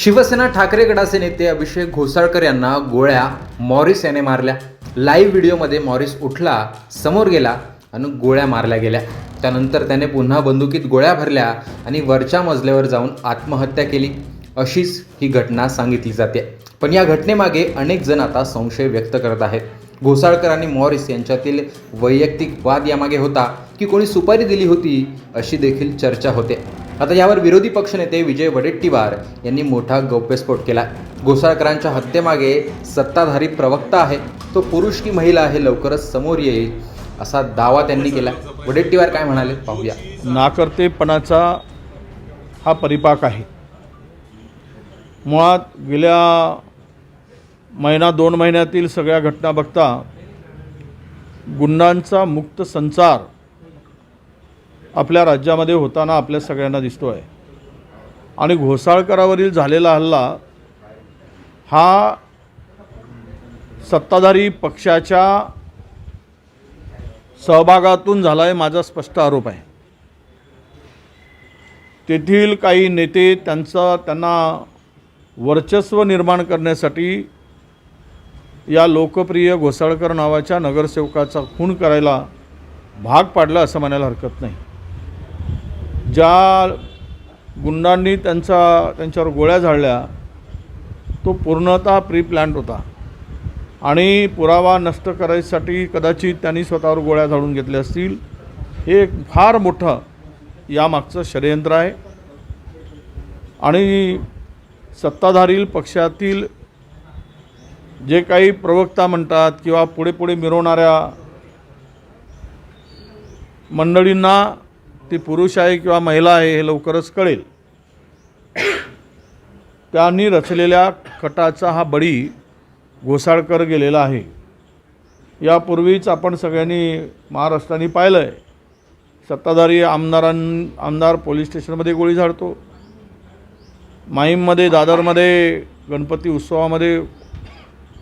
शिवसेना ठाकरे गटाचे नेते अभिषेक घोसाळकर यांना गोळ्या मॉरिस याने मारल्या. लाईव्ह व्हिडिओमध्ये मॉरिस उठला समोर गेला आणि गोळ्या मारल्या गेल्या. त्यानंतर त्याने पुन्हा बंदुकीत गोळ्या भरल्या आणि वरच्या मजल्यावर जाऊन आत्महत्या केली. अशीच ही घटना सांगितली जाते. पण या घटनेमागे अनेक जण आता संशय व्यक्त करत आहेत. घोसाळकर आणि मॉरिस यांच्यातील वैयक्तिक वाद यामागे होता की कोणी सुपारी दिली होती अशी देखील चर्चा होते. आता यावर विरोधी पक्षनेते विजय वडेट्टीवार यांनी मोठा गौप्यस्फोट केला. घोसाळकरांच्या हत्येमागे सत्ताधारी प्रवक्ता आहे. तो पुरुष की महिला हे लवकरच समोर येईल असा दावा त्यांनी केला. वडेट्टीवार काय म्हणाले? पाहूया. नाकर्तेपणाचा हा परिपाक आहे. मुळात गेल्या महिना दोन महिन्यातील सगळ्या घटना बघता गुंडांचा मुक्त संचार आपल्या राज्यामध्ये होताना आपल्या सगळ्यांना दिसतो आहे आणि घोसाळकरावरील झालेला हल्ला हा सत्ताधारी पक्षाच्या सहभागातून झाला आहे माझा स्पष्ट आरोप आहे. तेथील काही नेते त्यांचा त्यांना वर्चस्व निर्माण करण्यासाठी या लोकप्रिय घोसाळकर नावाच्या नगरसेवकाचा खून करायला भाग पाडला असं म्हणायला हरकत नाही. ज्या गुंडांनी त्यांचा त्यांच्यावर गोळ्या झाडल्या तो पूर्णतः प्री प्लॅन्ड होता. आणि पुरावा नष्ट करायसाठी कदाचित त्यांनी स्वतःवर गोळ्या झाडून घेतल्या असतील. हे एक फार मोठं यामागचं षडयंत्र आहे. आणि सत्ताधारी पक्षातील जे काही प्रवक्ता म्हणतात किंवा पुढे पुढे मिरवणाऱ्या मंडळींना ती पुरुष आहे किंवा महिला आहे हे लवकरच कळेल. त्यांनी रचलेल्या कटाचा हा बळी घोसाळकर गेलेला आहे. यापूर्वीच आपण सगळ्यांनी महाराष्ट्राने पाहिलं आहे सत्ताधारी आमदारां आमदार पोलीस स्टेशनमध्ये गोळी झाडतो. माहीममध्ये दादरमध्ये गणपती उत्सवामध्ये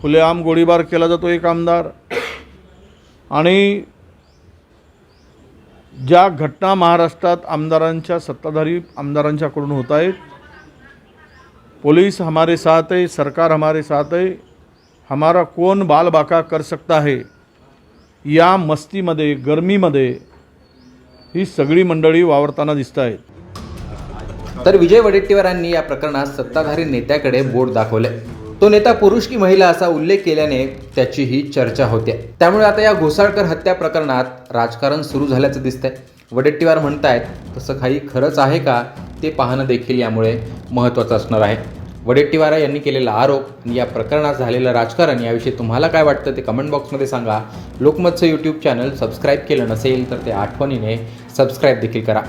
खुलेआम गोळीबार केला जातो एक आमदार. आणि ज्या घटना महाराष्ट्रात आमदारांच्या सत्ताधारी आमदारांच्याकडून होत आहेत पुलिस हमारे साथ है सरकार हमारे साथ है हमारा कोण बाल बाका कर सकता है या मस्तीमध्ये गरमीमध्ये ही सगळी मंडळी वावरताना दिसत आहेत. तर विजय वडेट्टीवारांनी या प्रकरणात सत्ताधारी नेत्याकडे बोट दाखवले तो नेता पुरुष की महिला असा उल्लेख केल्याने त्याची ही चर्चा होते. त्यामुळे आता या घोसाळकर हत्या प्रकरणात राजकारण सुरू झाल्याचं दिसतंय. वडेट्टीवार म्हणतायत तसं काही खरंच आहे का? ते पाहणं देखील यामुळे महत्त्वाचं असणार आहे. वडेट्टीवारा यांनी केलेला आरोप आणि या प्रकरणात झालेलं राजकारण याविषयी तुम्हाला काय वाटतं ते कमेंट बॉक्समध्ये सांगा. लोकमतचं यूट्यूब चॅनल सबस्क्राईब केलं नसेल तर ते आठवणीने सबस्क्राईब देखील करा.